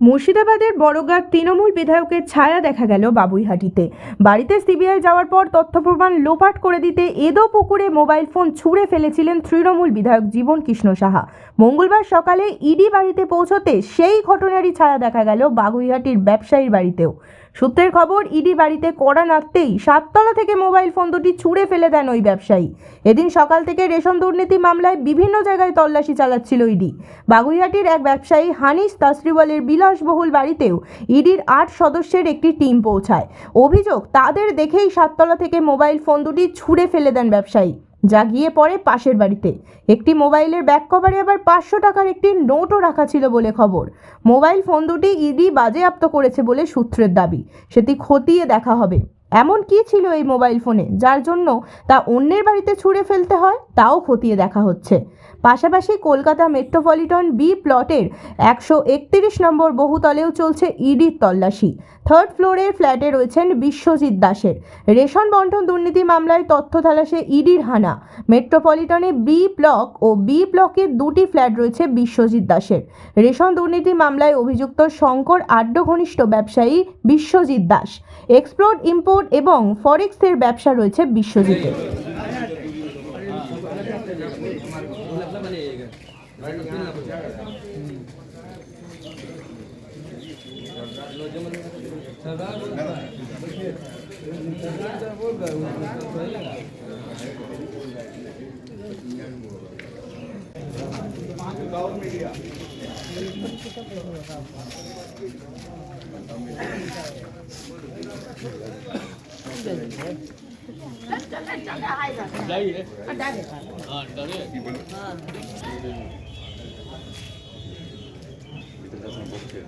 মুর্শিদাবাদের বড়গার তৃণমূল বিধায়কের ছায়া দেখা গেল বাবুইহাটিতে। বাড়িতে সিবিআই যাওয়ার পর তথ্য প্রমাণ লোপাট করে দিতে এদো পুকুরে মোবাইল ফোন ছুঁড়ে ফেলেছিলেন তৃণমূল বিধায়ক জীবন কৃষ্ণ সাহা। মঙ্গলবার সকালে ইডি বাড়িতে পৌঁছতে সেই ঘটনারই ছায়া দেখা গেল বাবুইহাটির ব্যবসায়ীর বাড়িতেও। সূত্রের খবর, ইডি বাড়িতে কড়া নাড়তেই সাততলা থেকে মোবাইল ফোন দুটি ছুঁড়ে ফেলে দেন ওই ব্যবসায়ী। এদিন সকাল থেকে রেশন দুর্নীতি মামলায় বিভিন্ন জায়গায় তল্লাশি চালাচ্ছিল ইডি। বাগুইহাটির এক ব্যবসায়ী হানিস তাসরিওয়ালের বিলাসবহুল বাড়িতেও ইডির আট সদস্যের একটি টিম পৌঁছায়। অভিযোগ, তাদের দেখেই সাততলা থেকে মোবাইল ফোন দুটি ছুঁড়ে ফেলে দেন ব্যবসায়ী। যা গিয়ে পড়ে পাশের বাড়িতে। একটি মোবাইলের ব্যাক কভারে আবার পাঁচশো টাকার একটি নোটও রাখা ছিল বলে খবর। মোবাইল ফোন দুটি ইডি বাজেয়াপ্ত করেছে বলে সূত্রের দাবি। সেটি খতিয়ে দেখা হবে। এমন কি ছিল এই মোবাইল ফোনে যার জন্য তা অন্যের বাড়িতে ছুঁড়ে ফেলতে হয়, তাও খতিয়ে দেখা হচ্ছে। পাশাপাশি কলকাতা মেট্রোপলিটন বি প্লটের একশো একত্রিশ নম্বর বহুতলেও চলছে ইডির তল্লাশি। থার্ড ফ্লোরের ফ্ল্যাটে রয়েছেন বিশ্বজিৎ দাসের। রেশন বন্টন দুর্নীতি মামলায় তথ্য তালাশে ইডির হানা। মেট্রোপলিটনে বি ব্লক ও বি ব্লকে দুটি ফ্ল্যাট রয়েছে বিশ্বজিৎ দাসের। রেশন দুর্নীতি মামলায় অভিযুক্ত শঙ্কর আড্ড ঘনিষ্ঠ ব্যবসায়ী বিশ্বজিৎ দাস। এক্সপোর্ট ইম্পোর্ট এবং ফরেক্সের ব্যবসা রয়েছে বিশ্বজিতের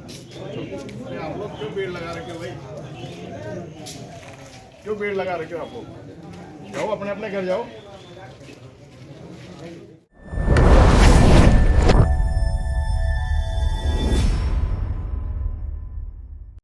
आप लोग क्यों पेड़ लगा हो भाई क्यों भीड़ लगा रखे हो आप लोग? जाओ, अपने अपने घर जाओ।